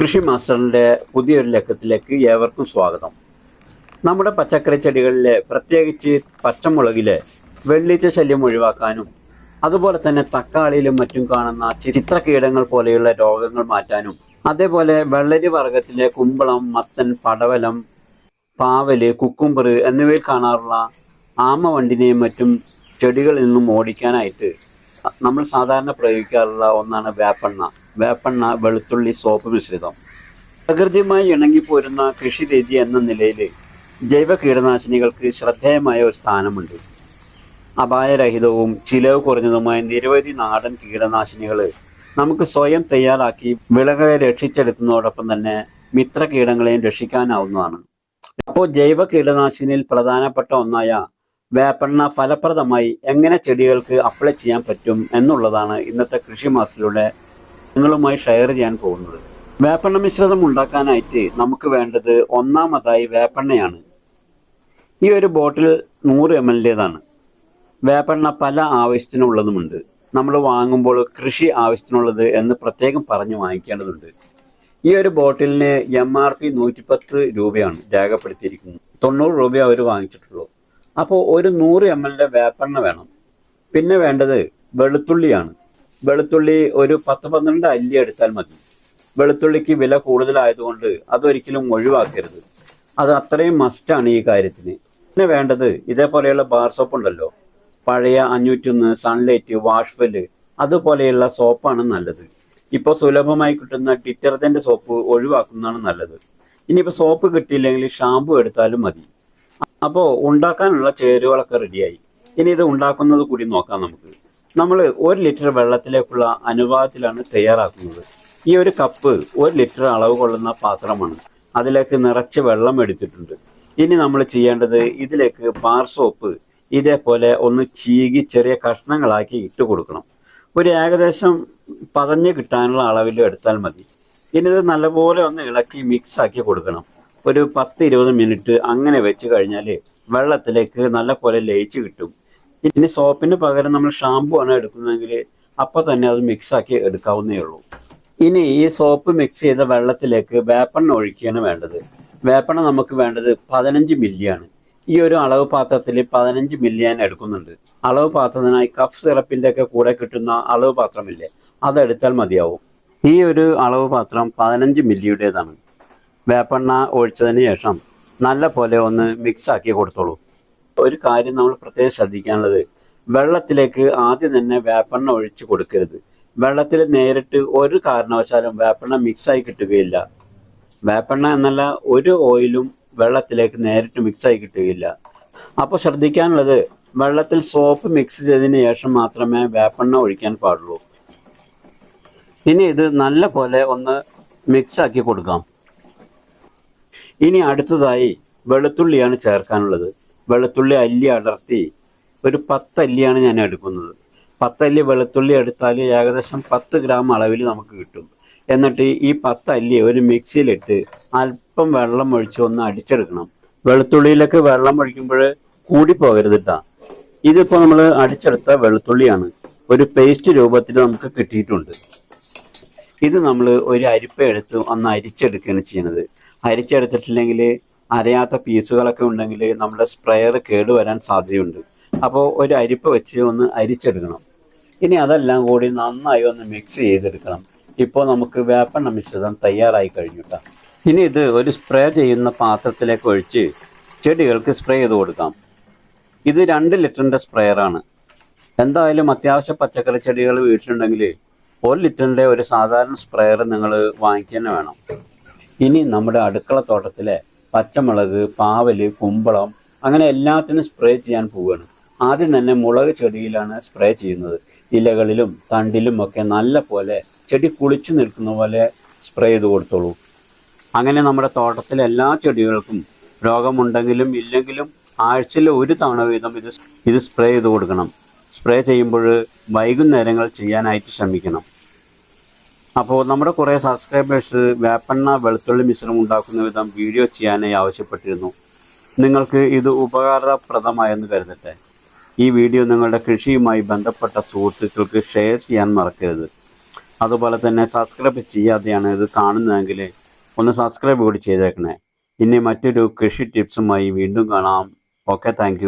കൃഷി മാസ്റ്ററിന്റെ പുതിയൊരു ലക്കത്തിലേക്ക് ഏവർക്കും സ്വാഗതം. നമ്മുടെ പച്ചക്കറി ചെടികളിലെ പ്രത്യേകിച്ച് പച്ചമുളകിലെ വെള്ളീച്ച ശല്യം ഒഴിവാക്കാനും അതുപോലെ തന്നെ തക്കാളിയിലും മറ്റും കാണുന്ന ചിത്രകീടങ്ങൾ പോലെയുള്ള രോഗങ്ങൾ മാറ്റാനും അതേപോലെ വെള്ളരി വർഗത്തിലെ കുമ്പളം മത്തൻ പടവലം പാവൽ കുക്കുംബർ എന്നിവയിൽ കാണാറുള്ള ആമവണ്ടിനെയും മറ്റും ചെടികളിൽ നിന്നും ഓടിക്കാനായിട്ട് നമ്മൾ സാധാരണ പ്രയോഗിക്കാറുള്ള ഒന്നാണ് വേപ്പെണ്ണ. വേപ്പെണ്ണ വെളുത്തുള്ളി സോപ്പ് മിശ്രിതം. പ്രകൃതിയുമായി ഇണങ്ങിപ്പോരുന്ന കൃഷി രീതി എന്ന നിലയിൽ ജൈവ കീടനാശിനികൾക്ക് ശ്രദ്ധേയമായ ഒരു സ്ഥാനമുണ്ട്. അപായരഹിതവും ചിലവ് കുറഞ്ഞതുമായ നിരവധി നാടൻ കീടനാശിനികൾ നമുക്ക് സ്വയം തയ്യാറാക്കി വിളകളെ രക്ഷിച്ചെടുക്കുന്നതോടൊപ്പം തന്നെ മിത്ര കീടങ്ങളെയും രക്ഷിക്കാനാവുന്നതാണ്. അപ്പോൾ ജൈവ കീടനാശിനിയിൽ പ്രധാനപ്പെട്ട ഒന്നായ വേപ്പെണ്ണ ഫലപ്രദമായി എങ്ങനെ ചെടികൾക്ക് അപ്ലൈ ചെയ്യാൻ പറ്റും എന്നുള്ളതാണ് ഇന്നത്തെ കൃഷി മാസത്തിലൂടെ നിങ്ങളുമായി ഷെയർ ചെയ്യാൻ പോകുന്നത്. വേപ്പെണ്ണ മിശ്രിതം ഉണ്ടാക്കാനായിട്ട് നമുക്ക് വേണ്ടത് ഒന്നാമതായി വേപ്പെണ്ണയാണ്. ഈ ഒരു ബോട്ടിൽ നൂറ് എം എല്ലിന്റെതാണ് വേപ്പെണ്ണ പല ആവശ്യത്തിനുള്ളതുമുണ്ട്. നമ്മൾ വാങ്ങുമ്പോൾ കൃഷി ആവശ്യത്തിനുള്ളത് എന്ന് പ്രത്യേകം പറഞ്ഞ് വാങ്ങിക്കേണ്ടതുണ്ട്. ഈ ഒരു ബോട്ടിലിന് എം ആർ പി നൂറ്റിപ്പത്ത് രൂപയാണ് രേഖപ്പെടുത്തിയിരിക്കുന്നത്. തൊണ്ണൂറ് രൂപ അവർ വാങ്ങിച്ചിട്ടുള്ളൂ. അപ്പോൾ ഒരു നൂറ് എം എല്ലിന്റെ വേപ്പെണ്ണ വേണം. പിന്നെ വേണ്ടത് വെളുത്തുള്ളിയാണ്. വെളുത്തുള്ളി ഒരു പത്ത് പന്ത്രണ്ട് അല്ലി എടുത്താൽ മതി. വെളുത്തുള്ളിക്ക് വില കൂടുതലായതുകൊണ്ട് അതൊരിക്കലും ഒഴിവാക്കരുത്. അത് അത്രയും മസ്റ്റാണ് ഈ കാര്യത്തിന്. പിന്നെ വേണ്ടത് ഇതേപോലെയുള്ള ബാർ സോപ്പ് ഉണ്ടല്ലോ. പഴയ അഞ്ഞൂറ്റൊന്ന് സൺലൈറ്റ് വാഷ്വെൽ അതുപോലെയുള്ള സോപ്പാണ് നല്ലത്. ഇപ്പോൾ സുലഭമായി കിട്ടുന്ന ഡിറ്റർജന്റ് സോപ്പ് ഒഴിവാക്കുന്നതാണ് നല്ലത്. ഇനിയിപ്പോൾ സോപ്പ് കിട്ടിയില്ലെങ്കിൽ ഷാമ്പു എടുത്താലും മതി. അപ്പോൾ ഉണ്ടാക്കാനുള്ള ചേരുവകളൊക്കെ റെഡിയായി ഇനി ഇത് ഉണ്ടാക്കുന്നത് കൂടി നോക്കാം നമുക്ക്. നമ്മൾ ഒരു ലിറ്റർ വെള്ളത്തിലേക്കുള്ള അനുപാതത്തിലാണ് തയ്യാറാക്കുന്നത്. ഈ ഒരു കപ്പ് ഒരു ലിറ്റർ അളവ് കൊള്ളുന്ന പാത്രമാണ്. അതിലേക്ക് നിറച്ച് വെള്ളം എടുത്തിട്ടുണ്ട്. ഇനി നമ്മൾ ചെയ്യേണ്ടത് ഇതിലേക്ക് ബാർ സോപ്പ് ഇതേപോലെ ഒന്ന് ചീകി ചെറിയ കഷ്ണങ്ങളാക്കി ഇട്ട് കൊടുക്കണം. ഒരു ഏകദേശം പതഞ്ഞ് കിട്ടാനുള്ള അളവിൽ എടുത്താൽ മതി. ഇനി ഇത് നല്ലപോലെ ഒന്ന് ഇളക്കി മിക്സ് ആക്കി കൊടുക്കണം. ഒരു പത്ത് ഇരുപത് മിനിറ്റ് അങ്ങനെ വെച്ച് കഴിഞ്ഞാൽ വെള്ളത്തിലേക്ക് നല്ലപോലെ ലയിച്ച് കിട്ടും. ഇനി സോപ്പിന് പകരം നമ്മൾ ഷാമ്പു ആണ് എടുക്കുന്നതെങ്കിൽ അപ്പോൾ തന്നെ അത് മിക്സാക്കി എടുക്കാവുന്നേ ഉള്ളൂ. ഇനി ഈ സോപ്പ് മിക്സ് ചെയ്ത വെള്ളത്തിലേക്ക് വേപ്പെണ്ണ ഒഴിക്കുകയാണ് വേണ്ടത്. വേപ്പെണ്ണ നമുക്ക് വേണ്ടത് പതിനഞ്ച് മില്ലിയാണ് ഈ ഒരു അളവ് പാത്രത്തിൽ പതിനഞ്ച് മില്ലി ഞാൻ എടുക്കുന്നുണ്ട്. അളവ് പാത്രത്തിനായി കഫ് സിറപ്പിന്റെ ഒക്കെ കൂടെ കിട്ടുന്ന അളവ് പാത്രമില്ലേ അതെടുത്താൽ മതിയാവും. ഈ ഒരു അളവ് പാത്രം പതിനഞ്ച് മില്ലിയുടേതാണ് വേപ്പെണ്ണ ഒഴിച്ചതിന് ശേഷം നല്ല പോലെ ഒന്ന് മിക്സാക്കി കൊടുത്തോളൂ. ഒരു കാര്യം നമ്മൾ പ്രത്യേകം ശ്രദ്ധിക്കാനുള്ളത്. വെള്ളത്തിലേക്ക് ആദ്യം തന്നെ വേപ്പെണ്ണ ഒഴിച്ചു കൊടുക്കരുത്. വെള്ളത്തിൽ നേരിട്ട് ഒരു കാരണവശാലും വേപ്പെണ്ണ മിക്സായി കിട്ടുകയില്ല. വേപ്പെണ്ണ എന്നല്ല ഒരു ഓയിലും വെള്ളത്തിലേക്ക് നേരിട്ട് മിക്സായി കിട്ടുകയില്ല. അപ്പോൾ ശ്രദ്ധിക്കാനുള്ളത് വെള്ളത്തിൽ സോപ്പ് മിക്സ് ചെയ്തതിന് ശേഷം മാത്രമേ വേപ്പെണ്ണ ഒഴിക്കാൻ പാടുള്ളൂ. ഇനി ഇത് നല്ല പോലെ ഒന്ന് മിക്സ് ആക്കി കൊടുക്കാം. ഇനി അടുത്തതായി വെളുത്തുള്ളിയാണ് ചേർക്കാനുള്ളത്. വെളുത്തുള്ളി അല്ലി അടർത്തി ഒരു പത്തല്ലിയാണ് ഞാൻ എടുക്കുന്നത്. പത്തല്ലി വെളുത്തുള്ളി എടുത്താൽ ഏകദേശം പത്ത് ഗ്രാം അളവിൽ നമുക്ക് കിട്ടും. എന്നിട്ട് ഈ പത്തല്ലി ഒരു മിക്സിയിലിട്ട് അല്പം വെള്ളം ഒഴിച്ച് ഒന്ന് അടിച്ചെടുക്കണം. വെളുത്തുള്ളിയിലേക്ക് വെള്ളം ഒഴിക്കുമ്പോൾ കൂടി പോകരുത് കേട്ടോ ഇതിപ്പോൾ നമ്മൾ അടിച്ചെടുത്ത വെളുത്തുള്ളിയാണ് ഒരു പേസ്റ്റ് രൂപത്തിൽ നമുക്ക് കിട്ടിയിട്ടുണ്ട്. ഇത് നമ്മൾ ഒരു അരിപ്പ എടുത്ത് ഒന്ന് അരിച്ചെടുക്കുകയാണ് ചെയ്യുന്നത്. അരിച്ചെടുത്തിട്ടില്ലെങ്കിൽ അരയാത്ത പീസുകളൊക്കെ ഉണ്ടെങ്കിൽ നമ്മുടെ സ്പ്രെയർ കേടുവരാൻ സാധ്യതയുണ്ട്. അപ്പോൾ ഒരു അരിപ്പ് വെച്ച് ഒന്ന് അരിച്ചെടുക്കണം. ഇനി അതെല്ലാം കൂടി നന്നായി ഒന്ന് മിക്സ് ചെയ്തെടുക്കണം. ഇപ്പോൾ നമുക്ക് വേപ്പെണ്ണ മിശ്രിതം തയ്യാറായി കഴിഞ്ഞു കേട്ടോ ഇനി ഇത് ഒരു സ്പ്രേ ചെയ്യുന്ന പാത്രത്തിലേക്ക് ഒഴിച്ച് ചെടികൾക്ക് സ്പ്രേ ചെയ്ത് കൊടുക്കാം. ഇത് രണ്ട് ലിറ്ററിന്റെ സ്പ്രെയറാണ് എന്തായാലും അത്യാവശ്യ പച്ചക്കറി ചെടികൾ വീട്ടിലുണ്ടെങ്കിൽ ഒരു ലിറ്ററിന്റെ ഒരു സാധാരണ സ്പ്രെയർ നിങ്ങൾ വാങ്ങിക്കുക തന്നെ വേണം. ഇനി നമ്മുടെ അടുക്കള തോട്ടത്തിലെ പച്ചമുളക് പാവൽ കുമ്പളം അങ്ങനെ എല്ലാത്തിനും സ്പ്രേ ചെയ്യാൻ പോവുകയാണ്. ആദ്യം തന്നെ മുളക് ചെടിയിലാണ് സ്പ്രേ ചെയ്യുന്നത്. ഇലകളിലും തണ്ടിലും ഒക്കെ നല്ല പോലെ ചെടി കുളിച്ചു നിൽക്കുന്ന പോലെ സ്പ്രേ ചെയ്ത് കൊടുത്തോളൂ. അങ്ങനെ നമ്മുടെ തോട്ടത്തിലെ എല്ലാ ചെടികൾക്കും രോഗമുണ്ടെങ്കിലും ഇല്ലെങ്കിലും ആഴ്ചയിൽ ഒരു തവണ വീതം ഇത് ഇത് സ്പ്രേ ചെയ്ത് കൊടുക്കണം. സ്പ്രേ ചെയ്യുമ്പോൾ വൈകുന്നേരങ്ങൾ ചെയ്യാനായിട്ട് ശ്രമിക്കണം. അപ്പോൾ നമ്മുടെ കുറേ സബ്സ്ക്രൈബേഴ്സ് വേപ്പെണ്ണ വെളുത്തുള്ളി മിശ്രം ഉണ്ടാക്കുന്ന വിധം വീഡിയോ ചെയ്യാനായി ആവശ്യപ്പെട്ടിരുന്നു. നിങ്ങൾക്ക് ഇത് ഉപകാരപ്രദമായെന്ന് കരുതട്ടെ. ഈ വീഡിയോ നിങ്ങളുടെ കൃഷിയുമായി ബന്ധപ്പെട്ട സുഹൃത്തുക്കൾക്ക് ഷെയർ ചെയ്യാൻ മറക്കരുത്. അതുപോലെ തന്നെ സബ്സ്ക്രൈബ് ചെയ്യാതെയാണ് ഇത് കാണുന്നതെങ്കിൽ ഒന്ന് സബ്സ്ക്രൈബ് കൂടി ചെയ്തേക്കണേ. ഇനി മറ്റൊരു കൃഷി ടിപ്സുമായി വീണ്ടും കാണാം. Okay thank